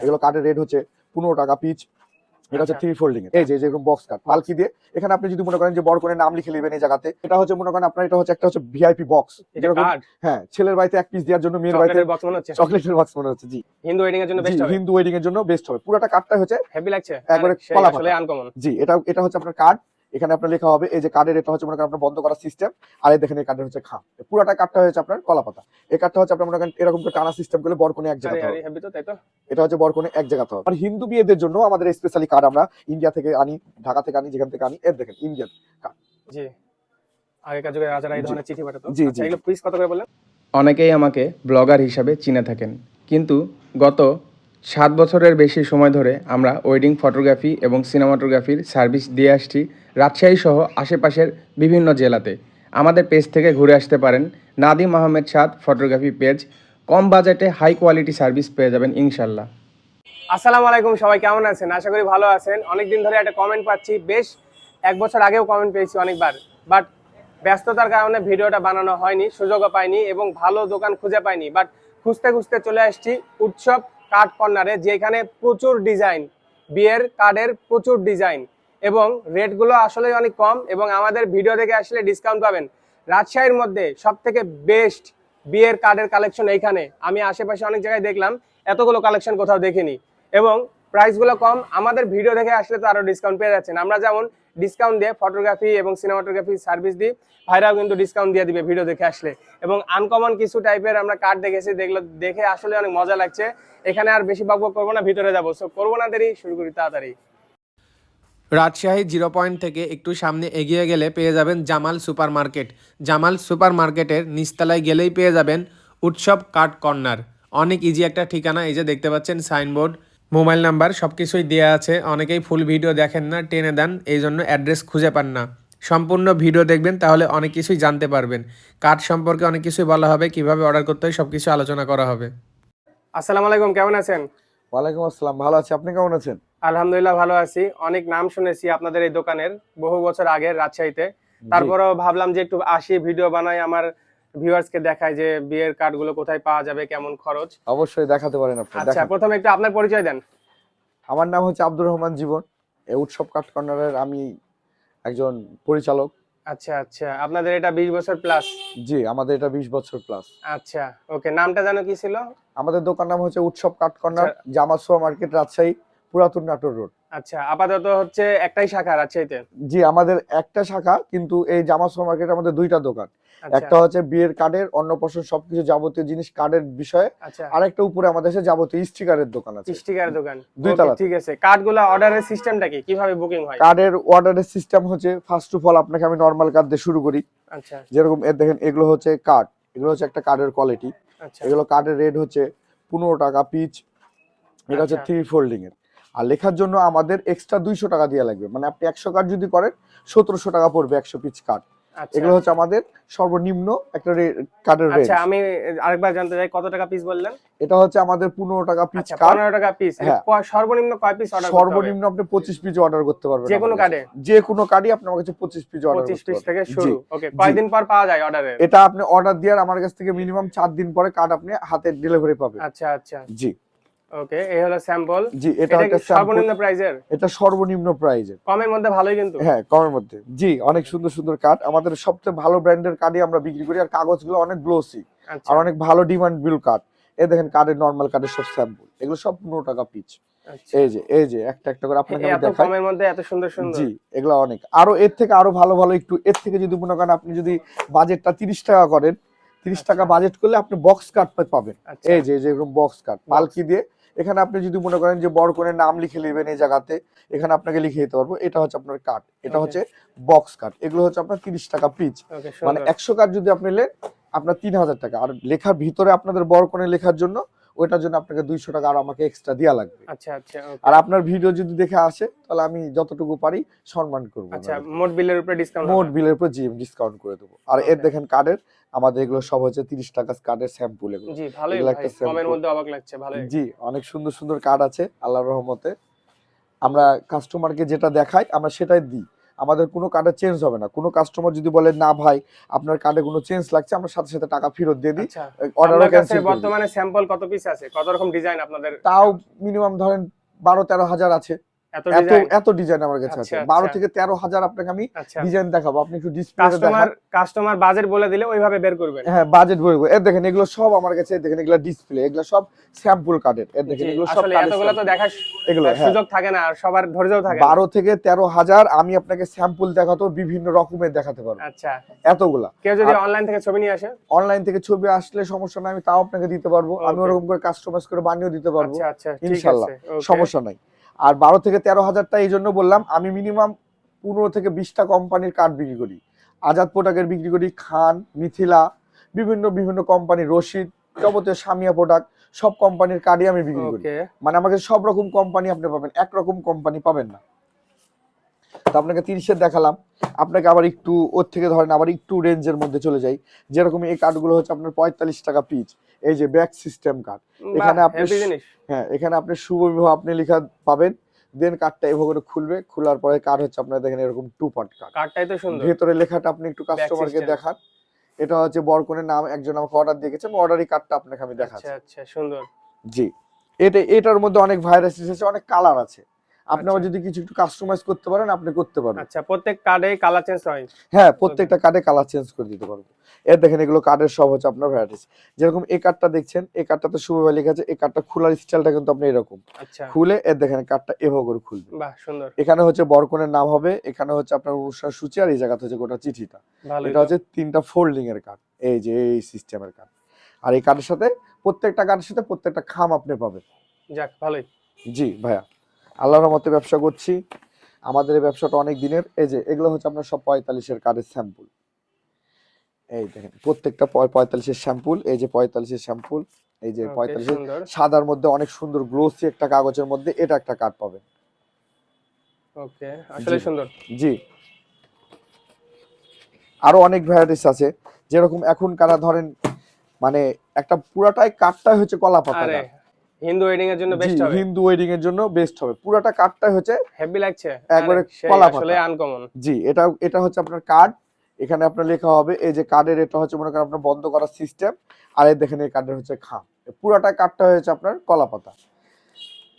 এগুলো কার্ডের রেট হচ্ছে পনেরো টাকা পিচ এটা হচ্ছে আচ্ছা। থ্রি ফোল্ডিং এই যে যেরকম বক্স কার্ড পালকি দিয়ে। এখানে আপনি যদি মনে করেন যে বড় করে নাম লিখে নেবেন এই জায়গাতে এটা হচ্ছে মনে করেন আপনার এটা হচ্ছে একটা হচ্ছে ভিআইপি বক্স হ্যাঁ ছেলের বাড়িতে এক পিস দেওয়ার জন্য মেয়ের বাড়িতে চকলেটের বক্স মনে হচ্ছে? জি। হিন্দু ওয়েডিং এর জন্য বেস্ট হবে? হিন্দু ওয়েডিং এর জন্য বেস্ট হবে। পুরোটা কার্ডটা হচ্ছে হেভি লাগছে? একবারে কলা আসলে আনকমন জি এটা এটা হচ্ছে আপনার কার্ড এখানে আপনার লেখা হবে এই যে কার্ডের এটা হচ্ছে মনে করেন আপনার বন্ধ করার সিস্টেম আর এই দেখেন এই কার্ডের হচ্ছে খাম। পুরোটা কার্ডটা হচ্ছে আপনার কলা পাতা এই কার্ডটা হচ্ছে আপনার মনে করেন এরকম করে টানা সিস্টেম করলে বরকনে এক তো এটা হচ্ছে বরকনে এক জায়গাতে হবে। আর হিন্দু বিয়েদের জন্য আমাদের স্পেশালি কার্ড আমরা ইন্ডিয়া থেকে আনি ঢাকা থেকে আনি যেখান থেকে আনি এর দেখেন ইন্ডিয়ান কার্ড জি। আগেকার যুগে রাজারা এই ধরনের চিঠি পাঠাতো। জি, আচ্ছা জি। এগুলো পিস কত করে বললেন? অনেকেই আমাকে ব্লগার হিসাবে চিনে থাকেন। কিন্তু গত সাত বছরের বেশি সময় ধরে আমরা ওয়েডিং ফটোগ্রাফি এবং সিনেমাটোগ্রাফির সার্ভিস দিয়ে আসছি রাজশাহী সহ আশেপাশের বিভিন্ন জেলাতে। আমাদের পেজ থেকে ঘুরে আসতে পারেন। Nadim Ahmed Saad, photography page. কম বাজেটে হাই কোয়ালিটি সার্ভিস পেয়ে যাবেন ইনশাল্লাহ। আসসালামু আলাইকুম, সবাই কেমন আছেন? আশা করি ভালো আছেন। অনেকদিন ধরে একটা কমেন্ট পাচ্ছি। বেশ এক বছর আগেও কমেন্ট পেয়েছি অনেকবার। বাট ব্যস্ততার কারণে ভিডিওটা বানানো হয়নি, সুযোগও পাইনি এবং ভালো দোকান খুঁজে পাইনি। বাট খুঁজতে খুঁজতে চলে আসছি উৎসব কার্ড কর্নারে যেখানে প্রচুর ডিজাইন বিয়ের কার্ডের প্রচুর ডিজাইন এবং রেটগুলো আসলে অনেক কম এবং আমাদের ভিডিও থেকে আসলে ডিসকাউন্ট পাবেন। রাজশাহীর মধ্যে সব থেকে বেস্ট বিয়ের কার্ডের কালেকশন এইখানে। আমি আশেপাশে অনেক জায়গায় দেখলাম, এতগুলো কালেকশন কোথাও দেখিনি। এবং প্রাইসগুলো কম, আমাদের ভিডিও দেখে আসলে তো আরও ডিসকাউন্ট পেয়ে যাচ্ছেন। আমরা যেমন ডিসকাউন্ট দিয়ে ফটোগ্রাফি এবং সিনেমাটোগ্রাফি সার্ভিস দিই। ভাইরাও কিন্তু ডিসকাউন্ট দিয়ে দিবে ভিডিও দেখে আসলে। এবং আনকমন কিছু টাইপের আমরা কার্ড দেখেছি, দেখল দেখে আসলে অনেক মজা লাগছে। এখানে আর বেশি বকবক করব না, ভিতরে যাব। সো করব না দেরি, শুরু করি তাড়াতাড়ি। রাজশাহী জিরো পয়েন্ট থেকে একটু সামনে এগিয়ে গেলে পেয়ে যাবেন Jamal super market Jamal super মার্কেটের নিচতলায় গেলেই পেয়ে যাবেন উৎসব কার্ড কর্নার। অনেক ইজি একটা ঠিকানা, এই যে দেখতে পাচ্ছেন সাইনবোর্ড মোবাইল নাম্বার সব কিছুই দেওয়া আছে। অনেকেই ফুল ভিডিও দেখেন না টেনে দেন এই জন্য অ্যাড্রেস খুঁজে পান না। সম্পূর্ণ ভিডিও দেখবেন তাহলে অনেক কিছুই জানতে পারবেন। কার্ড সম্পর্কে অনেক কিছুই বলা হবে কীভাবে অর্ডার করতে হয় সব কিছু আলোচনা করা হবে। আসসালামু আলাইকুম কেমন আছেন? ওয়ালাইকুম আসসালাম ভালো আছি। আপনি কেমন আছেন? আলহামদুলিল্লাহ ভালো আছি। অনেক নাম শুনেছি আপনাদের এই দোকানের বহু বছর আগে রাজশাহীতে। তারপরেও ভাবলাম যে একটু আসি ভিডিও বানাই আমার ভিউয়ার্সকে দেখাই যে বিয়ের কার্ডগুলো কোথায় পাওয়া যাবে কেমন খরচ। অবশ্যই দেখাতে পারেন আপনি আচ্ছা প্রথমে একটু আপনার পরিচয় দেন। আমার নাম হচ্ছে আব্দুর রহমান জীবন এই উৎসব কাঠ কর্নারের আমি একজন পরিচালক। আচ্ছা আচ্ছা আপনাদের এটা বিশ বছর প্লাস জি আমাদের এটা বিশ বছর প্লাস আচ্ছা ওকে নামটা জানো কি ছিল? আমাদের দোকান নাম হচ্ছে উৎসব কাঠ কর্নার আচ্ছা। জামা সুপার মার্কেট রাজশাহী পুরাতন নাটোর রোড। আচ্ছা আপাতত হচ্ছে একটাই শাখা রাজশাহীতে? জি আমাদের একটা শাখা কিন্তু এই জামা সুপার মার্কেটে আমাদের দুইটা দোকান। একটা হচ্ছে বিয়ের কার্ডের অন্নপ্রাশন সবকিছু যাবতীয় জিনিস কার্ডের বিষয়ে। আচ্ছা। আর একটা উপরে আমাদের যাবতীয় স্টিকারের দোকান আছে। স্টিকার দোকান। দুই তলা। ঠিক আছে। কার্ডগুলো অর্ডারের সিস্টেমটা কি? কীভাবে বুকিং হয়? কার্ডের অর্ডারের সিস্টেম হচ্ছে ফার্স্ট অফ অল আপনাকে আমি নর্মাল কার্ড দিয়ে শুরু করি। আচ্ছা। যেরকম এর দেখেন এগুলো হচ্ছে কার্ড এগুলো হচ্ছে একটা কার্ডের কোয়ালিটি আচ্ছা। এগুলো কার্ডের রেট হচ্ছে পনেরো টাকা পিচ এটা হচ্ছে আচ্ছা। থ্রি ফোল্ডিং এর আর লেখার জন্য আমাদের এক্সট্রা দুইশো টাকা দেওয়া লাগবে। মানে আপনি একশো কার্ড যদি করেন সতেরোশো টাকা পড়বে একশো পিচ কার্ড আচ্ছা এগুলো হচ্ছে আমাদের সর্বনিম্ন একটা কার্ডের রেট আচ্ছা আমি আরেকবার জানতে চাই কত টাকা পিস বললেন? এটা হচ্ছে আমাদের পনেরো টাকা পিচ আচ্ছা কার্ড পনেরো টাকা পিস হ্যাঁ। সর্বনিম্ন কয় পিস অর্ডার সর্বনিম্ন আপনি পঁচিশ পিস অর্ডার করতে পারবেন যে কোনো কার্ডে যে কোনো কার্ডই আপনার কাছে পঁচিশ পিস অর্ডার পঁচিশ করতে পিস থেকে শুরু। ওকে কয়দিন পর পাওয়া যায় অর্ডারে এটা আপনি অর্ডার দেওয়ার আমার কাছ থেকে মিনিমাম চার দিন পরে কার্ড আপনি হাতে ডেলিভারি পাবেন। আচ্ছা আচ্ছা। জি। ওকে এই হলো স্যাম্পল জি এটা একটা সর্বনিম্ন প্রাইজের এটা সর্বনিম্ন প্রাইজের কমের মধ্যে ভালোই কিন্তু। হ্যাঁ কমের মধ্যে। জি অনেক সুন্দর সুন্দর আমাদের সবচেয়ে ভালো ব্র্যান্ডের আমরা বিক্রি করি আর কাগজগুলো অনেক গ্লোসি আচ্ছা। আর অনেক ভালো ডিমান্ড বিল এই দেখেন নর্মাল সব স্যাম্পল এগুলো সব পনেরো টাকা পিচ আচ্ছা। এই যে এই যে একটা একটা করে আপনাকে আমি দেখাই। কমের মধ্যে এত সুন্দর সুন্দর। জি এগুলো অনেক। আরও এর থেকে আরও ভালো ভালো একটু এর থেকে যদি মনে করেন আপনি যদি বাজেটটা তিরিশ টাকা করেন তিরিশ টাকা আচ্ছা। বাজেট করলে আপনি বক্স কার্ড পাবেন। আচ্ছা। এই যে যেরকম বক্স কার্ড পালকি দিয়ে এখানে আপনি যদি মনে করেন যে বড় করে নাম লিখে নেবেন এই জায়গাতে এখানে আপনাকে লিখে দিতে পারব এটা হচ্ছে আপনার কাঠ এটা হচ্ছে বক্স কাঠ এগুলো হচ্ছে আপনার তিরিশ টাকা পিচ মানে একশো কাঠ যদি আপনি নেন আপনার তিন হাজার টাকা। আর লেখার ভিতরে আপনাদের বড় করে লেখার জন্য ওইটার জন্য আপনাকে দুইশো টাকা আর আমাকে এক্সট্রা দেওয়া লাগবে। আচ্ছা আচ্ছা আর আপনার ভিডিও যদি দেখে আসে তাহলে আমি যতটুকু পারি সম্মান করব আচ্ছা মোট বিলের উপরে ডিসকাউন্ট মোট বিলের উপর জি ডিসকাউন্ট করে দেবো। আর এর দেখেন কার্ডের আমাদের এগুলো সব হচ্ছে তিরিশ টাকা কার্ডের স্যাম্পল এগুলো। জি ভালোই একটা কমের মধ্যে অবাক লাগছে ভালোই। জি অনেক সুন্দর সুন্দর কার্ড আছে আল্লাহর রহমতে। আমরা কাস্টমারকে যেটা দেখাই আমরা সেটাই দিই। আমাদের কোনো কার্ডে চেঞ্জ হবে না। কোনো কাস্টমার যদি বলে না ভাই আপনার কার্ডে কোনো চেঞ্জ লাগছে আমরা সাথে সাথে টাকা ফেরত দিয়ে দিই অর্ডার কাছে ক্যান্সেল বর্তমানে স্যাম্পল কত পিস আছে? কত রকম ডিজাইন আপনাদের তাও মিনিমাম ধরেন বারো তেরো হাজার আছে। এত এত ডিজাইন আমার কাছে আছে। আচ্ছা, বারো আচ্ছা। থেকে তেরো হাজার আপনাকে আমি আচ্ছা। ডিজাইন দেখাবো। আপনি একটু ডিসপ্লে কাস্টমার কাস্টমার বাজেট বলে দিলে ওইভাবে বের করবেন। হ্যাঁ বাজেট দেখেন এগুলো সব আমার কাছে দেখেন এগুলো ডিসপ্লে এগুলো সব স্যাম্পল কার্ডের দেখেন এগুলো সব এতগুলো তো দেখার এগুলো হ্যাঁ। সুযোগ থাকে না আর সবার ধৈর্যও থাকে না। বারো থেকে তেরো হাজার আমি আপনাকে স্যাম্পল দেখাতো বিভিন্ন রকমের দেখাতে পারব। আচ্ছা। এতগুলা। কেউ যদি অনলাইন থেকে ছবি নিয়ে আসে? অনলাইন থেকে ছবি আসলে সমস্যা নাই আমি তাও আপনাকে দিতে পারব। আমি ওরকম করে কাস্টমাইজ করে বানিয়েও দিতে পারব। আচ্ছা আচ্ছা ঠিক ইনশাল্লাহ, সমস্যা নাই। আর বারো থেকে তেরো হাজারটা এই জন্য বললাম আমি মিনিমাম পনেরো থেকে বিশটা কোম্পানির কার্ড বিক্রি করি। আজাদ প্রোডাক্টের বিক্রি করি খান মিথিলা বিভিন্ন বিভিন্ন কোম্পানি রশিদ যাবতীয় সামিয়া প্রোডাক্ট সব কোম্পানির কার্ডই আমি বিক্রি করি। মানে আমাকে সব রকম কোম্পানি আপনি পাবেন একরকম কোম্পানি পাবেন না। তো আপনাকে তিরিশের দেখালাম আপনাকে আবার একটু ওর থেকে ধরেন আবার একটু রেঞ্জের মধ্যে চলে যাই। যেরকম এই কার্ডগুলো হচ্ছে আপনার পঁয়তাল্লিশ টাকা পিচ এই যে ব্যাক সিস্টেম কার্ড এখানে আপনি হ্যাঁ এখানে আপনি শুভ বিবাহ আপনি লেখা পাবেন দেন কার্ডটা এভাবে করে খুলবে খোলার পরে কার্ড হচ্ছে আপনার দেখেন এরকম টু পার্ট কার্ড কার্ডটাই তো সুন্দর। ভেতরে লেখাটা আপনি একটু কাস্টমারকে দেখান। এটা হচ্ছে বরকনের নাম একজন আমাকে অর্ডার দিয়ে গেছে অর্ডারই কার্ডটা আপনাকে আমি দেখাচ্ছি। আচ্ছা আচ্ছা সুন্দর। জি এটা এটার মধ্যে অনেক ভাইরাস এসেছে অনেক কালার আছে। আপনি আবার আচ্ছা। যদি কিছু একটু কাস্টমাইজ করতে পারেন আপনি করতে পারবেন। আচ্ছা প্রত্যেক কার্ডে কালার চেঞ্জ হয়। হ্যাঁ প্রত্যেকটা কার্ডে কালার চেঞ্জ করে দিতে পারব। এর দেখেন এগুলো কার্ডের সব হচ্ছে আপনার ভ্যারাইটিস যেরকম এই কার্ডটা দেখছেন এই কার্ডটাতে শুভ ভাই লেখা আছে এই কার্ডটা খোলার স্টাইলটা কিন্তু আপনি এরকম। আচ্ছা। খুলে এর দেখেন কার্ডটা এভাবে করে খুলবে। বাহ সুন্দর। এখানে হচ্ছে বরকনের নাম হবে এখানে হচ্ছে আপনার অনুষ্ঠান সূচি আর এই জায়গাতে হচ্ছে গোটা চিঠিটা। এটা হচ্ছে তিনটা ফোল্ডিং এর কার্ড এই যে এই সিস্টেমের কার্ড আর এই কার্ডের সাথে প্রত্যেকটা কার্ডের সাথে প্রত্যেকটা খাম আপনি পাবেন। যাক ভালোই। জি ভাইয়া। আল্লাহর মতে ব্যবসা করছি। আমাদের এই ব্যবসাটা অনেক দিনের। এই যে এগুলো হচ্ছে আপনার সব পঁয়তাল্লিশের কার্ডের স্যাম্পল এই দেখেন প্রত্যেকটা পঁয়তাল্লিশের স্যাম্পল এই যে পঁয়তাল্লিশের স্যাম্পল এই যে Okay, পঁয়তাল্লিশের সাদার মধ্যে অনেক সুন্দর গ্লোসি একটা কাগজের মধ্যে এটা একটা কার্ড পাবেন। ওকে আসলে। সুন্দর। জি। আরও অনেক ভ্যারাইটিস আছে। যেরকম এখন কারা ধরেন মানে একটা পুরাটাই কাঠটাই হচ্ছে কলা পাতা হিন্দু ওয়েডিং এর জন্য বেস্ট হবে। হিন্দু ওয়েডিং এর জন্য বেস্ট হবে। পুরাটা কাঠটাই হচ্ছে হেভি লাগছে। একবারে কলা আসলে আনকমন জি এটা এটা হচ্ছে আপনার কার্ড এখানে আপনার লেখা হবে এই যে কার্ডের এটা হচ্ছে মনে করেন আপনার বন্ধ করার সিস্টেম আর এই দেখেন এই কার্ডের হচ্ছে খাম। পুরাটা কার্ডটা হয়েছে আপনার কলা পাতা।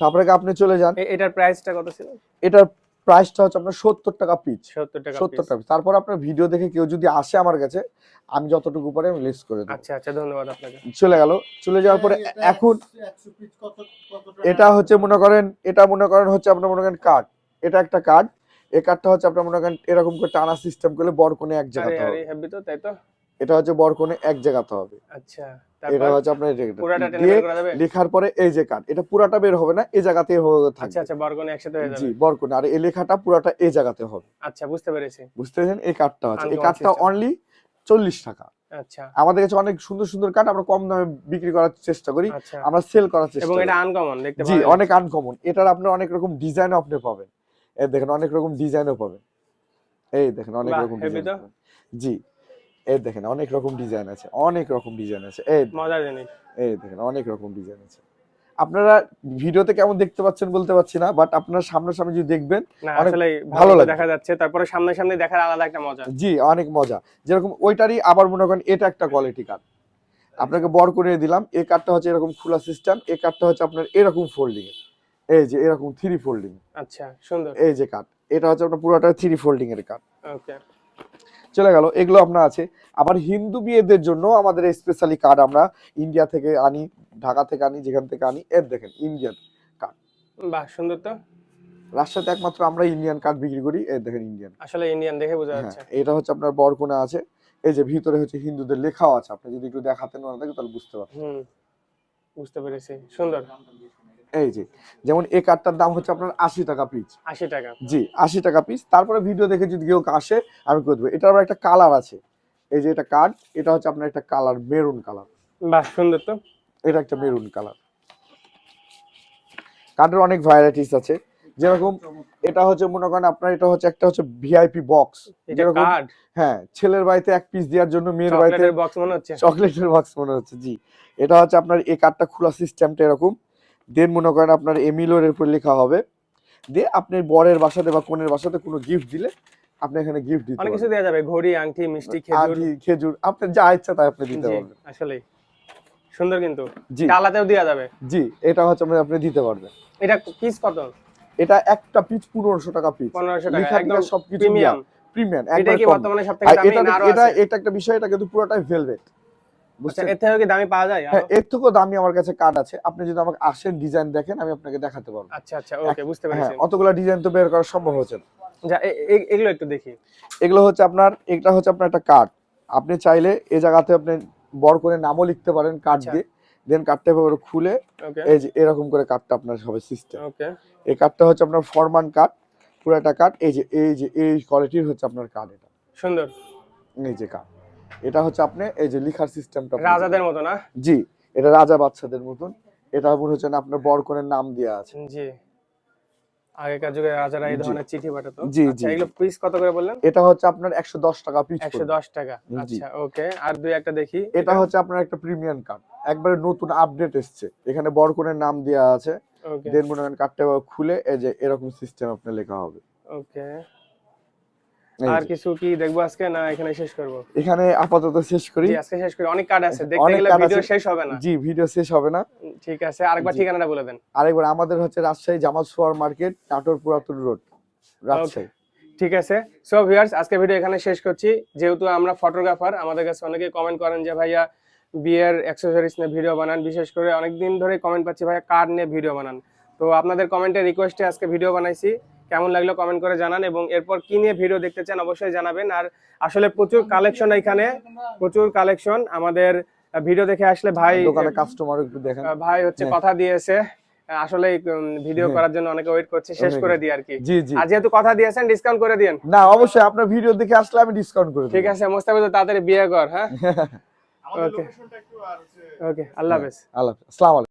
তারপরে আপনি চলে যান। এটার প্রাইসটা কত ছিল? এটার প্রাইসটা হচ্ছে আপনার সত্তর টাকা পিচ 70 টাকা সত্তর টাকা তারপর আপনার ভিডিও দেখে কেউ যদি আসে আমার কাছে আমি যতটুকু পারি আমি লিস্ট করে দেবো। আচ্ছা আচ্ছা ধন্যবাদ আপনাকে। চলে গেল। চলে যাওয়ার পরে এখন এটা হচ্ছে মনে করেন এটা মনে করেন হচ্ছে আপনার মনে করেন কার্ড এটা একটা কার্ড এই কার্ডটা হচ্ছে আপনার মনে করেন এরকম করে টানা সিস্টেম করলে বড় কোণে এক জায়গাতে হবে। হেভি তো তাই তো? এটা হচ্ছে বড় কোণে এক জায়গাতে হবে। আচ্ছা। এটা হচ্ছে আপনার। পুরাটা টেনে করা যাবে? লেখার পরে এই যে কার্ড এটা পুরাটা বের হবে না এই জায়গাতে আচ্ছা থাকবে। আচ্ছা বর্গনে একসাথে হয়ে যাবে। বড় কোণে আর এই লেখাটা পুরাটা এই জায়গাতে হবে। আচ্ছা বুঝতে পেরেছি। বুঝতে পেরেছেন এই কার্ডটা আছে। এই system। অনলি চল্লিশ টাকা। আচ্ছা। আমাদের কাছে অনেক সুন্দর সুন্দর কার্ড আমরা কম দামে বিক্রি করার চেষ্টা করি। আচ্ছা। আমরা সেল করার চেষ্টা এবং এটা আনকমন দেখতে জি অনেক আনকমন এটার আপনার অনেক রকম ডিজাইন আপনি পাবেন। এই দেখেন অনেক রকম ডিজাইনও পাবেন। এই দেখেন অনেক রকম ডিজাইন জি। এই দেখেন অনেক রকম ডিজাইন আছে অনেক রকম ডিজাইন আছে। এই মজার জিনিস। এই দেখেন অনেক রকম ডিজাইন আছে। আপনারা ভিডিওতে কেমন দেখতে পাচ্ছেন বলতে পারছি না বাট আপনারা সামনাসামনি যদি দেখবেন আসলে ভালো ভালো লাগে। দেখা যাচ্ছে তারপরে সামনে সামনে দেখার আলাদা একটা মজা। জি অনেক মজা। যেরকম ওইটারই আবার মনে করেন এটা একটা কোয়ালিটি কার্ড আপনাকে বড় করে দিলাম এই কার্ডটা হচ্ছে এরকম খোলা সিস্টেম এই কার্ডটা হচ্ছে আপনার এরকম ফোল্ডিং এই যে এরকম থ্রি ফোল্ডিং আচ্ছা সুন্দর। এই যে কার্ড এটা হচ্ছে আপনার পুরোটা থ্রি ফোল্ডিং এর কার্ড ওকে চলে গেল এগুলো আপনার আছে। আবার হিন্দু বিয়েদের জন্য আমাদের স্পেশালি কার্ড আমরা ইন্ডিয়া থেকে আনি ঢাকা থেকে আনি যেখান থেকে আনি। এর দেখেন ইন্ডিয়ান কার্ড বাহ সুন্দর তো। রাজশাহীতে একমাত্র আমরা ইন্ডিয়ান কার্ড বিক্রি করি। এর দেখেন ইন্ডিয়ান আসলে ইন্ডিয়ান দেখে বোঝা হ্যাঁ যাচ্ছে। এটা হচ্ছে আপনার বরকোনা আছে। এই যে ভিতরে হচ্ছে হিন্দুদের লেখাও আছে। আপনি যদি একটু দেখাতেন না তাহলে বুঝতে পারবেন হুম বুঝতে পেরেছি। সুন্দর। এই যে যেমন এই কার্ডটার দাম হচ্ছে আপনার আশি টাকা পিস আশি টাকা। জি আশি টাকা পিস তারপরে ভিডিও দেখে যদি কেউ আসে আমি করে দেবো। এটার আবার একটা কালার আছে। এই যে এটা কার্ড এটা হচ্ছে আপনার একটা কালার মেরুন কালার বাহ সুন্দর তো। এটা একটা মেরুন কালার কার্ডের অনেক ভ্যারাইটিস আছে। যেরকম এটা হচ্ছে মনে করেন আপনার এটা হচ্ছে একটা হচ্ছে ভিআইপি বক্স এটা যেরকম হ্যাঁ ছেলের বাড়িতে এক পিস দেওয়ার জন্য মেয়ের বাড়িতে বক্স মনে হচ্ছে। চকলেটের বক্স মনে হচ্ছে জি। এটা হচ্ছে আপনার এই কার্ডটা খোলা সিস্টেমটা এরকম। দেন মনে করেন আপনার এমিলোর এর উপর লেখা হবে। দিয়ে আপনি বরের বাসাতে বা কনের বাসাতে কোনো গিফট দিলে আপনি এখানে গিফট দিতে অনেক কিছু দেওয়া যাবে। ঘড়ি আংটি মিষ্টি খেজুর। খেজুর। আপনার যা ইচ্ছা তাই আপনি দিতে পারবেন। আসলে সুন্দর কিন্তু। জি। ডালাতেও দেওয়া যাবে। জি এটা হচ্ছে আপনি আপনি দিতে পারবেন। এটা পিস কত? এটা একটা পিস পনেরোশো টাকা পিস পনেরোশো টাকা একদম সবকিছু প্রিমিয়াম প্রিমিয়াম এটা কি বর্তমানে সব থেকে দামি এটা না আরও এটা এটা একটা বিষয় এটা কিন্তু পুরোটাই ভেলভেট এর থেকেও কি দামি পাওয়া যায়? হ্যাঁ এর থেকেও দামি আমার কাছে কার্ড আছে। আপনি যদি আমাকে আসেন ডিজাইন দেখেন আমি আপনাকে দেখাতে পারব। আচ্ছা আচ্ছা ওকে বুঝতে হ্যাঁ পেরেছি। অতগুলা ডিজাইন তো বের করা সম্ভব হচ্ছে না। এ- এ- এগুলো একটু দেখি। এগুলো হচ্ছে আপনার এটা হচ্ছে আপনার একটা কার্ড আপনি চাইলে এই জায়গাতে আপনি বড় করে নামও লিখতে পারেন কার্ড আচ্ছা। দিয়ে। দেন কার্ডটা এভাবে খুলে এই যে এরকম করে কার্ডটা আপনার হবে সিস্টেম ওকে এই কার্ডটা হচ্ছে আপনার ফরমান কার্ড পুরো একটা কার্ড এই যে এই যে এই কোয়ালিটির হচ্ছে আপনার কার্ড এটা। সুন্দর। এই যে কার্ড এটা হচ্ছে আপনি এই যে লিখার সিস্টেমটা রাজাদের মতো না? জি এটা রাজা বাচ্চাদের মতন। এটা মনে হচ্ছে আপনার বড় করে নাম দেওয়া আছে। জি। আগেকার যুগে রাজারা এই ধরনের চিঠি পাঠাতো। জি, আচ্ছা জি, এগুলো পিস কত করে বললেন? এটা হচ্ছে আপনার একশো দশ টাকা পিস একশো দশ টাকা। আচ্ছা ওকে। আর দুই একটা দেখি। এটা হচ্ছে আপনার একটা প্রিমিয়াম কার্ড একবারে নতুন আপডেট এসছে। এখানে বড় করে নাম দেওয়া আছে। ওকে। দেন মনে করেন কার্ডটা খুলে এই যে এরকম সিস্টেম আপনার লেখা হবে। ওকে। আর কিছু কি দেখব আজকে? না এখানে শেষ করব? এখানে আপাতত শেষ করি। আজকে শেষ করি। অনেক কার্ড আছে। দেখতে গেলে ভিডিও শেষ হবে না। জি ভিডিও শেষ হবে না। ঠিক আছে। আরেকবার। ঠিকানাটা বলে দেন। আরেকবার আমাদের হচ্ছে রাজশাহী জামাল সুপার মার্কেট নাটোর পুরাতন রোড রাজশাহী। ঠিক আছে। সো ভিউয়ার্স আজকে ভিডিও এখানে শেষ করছি। যেহেতু আমরা ফটোগ্রাফার আমাদের কাছে অনেকে কমেন্ট করেন যে ভাইয়া বিয়ের অ্যাক্সেসরিজ নিয়ে ভিডিও বানান। বিশেষ করে অনেক দিন ধরে কমেন্ট পাচ্ছি ভাইয়া কার্ড নিয়ে ভিডিও বানান? তো আপনাদের কমেন্টের রিকোয়েস্টে আজকে ভিডিও বানাইছি। কেমন লাগল কমেন্ট করে জানান এবং এরপর কি নিয়ে ভিডিও দেখতে চান অবশ্যই জানাবেন। আর আসলে প্রচুর কালেকশন এখানে প্রচুর কালেকশন আমাদের ভিডিও দেখে আসলে ভাই দোকানে কাস্টমার একটু দেখেন। ভাই হচ্ছে হ্যাঁ। কথা দিয়েছে। আসলে ভিডিও হ্যাঁ। করার জন্য অনেকে ওয়েট করছে শেষ করে দিই আর কি। জি যেহেতু কথা দিয়েছেন ডিসকাউন্ট করে দিন না অবশ্যই আপনার ভিডিও দেখে আসলে আমি ডিসকাউন্ট করে ঠিক আছে মোস্তাফিজ তাড়াতাড়ি বিয়ে কর হ্যাঁ? ওকে ওকে আল্লাহ হাফেজ। আল্লাহ আসসালামু আলাইকুম।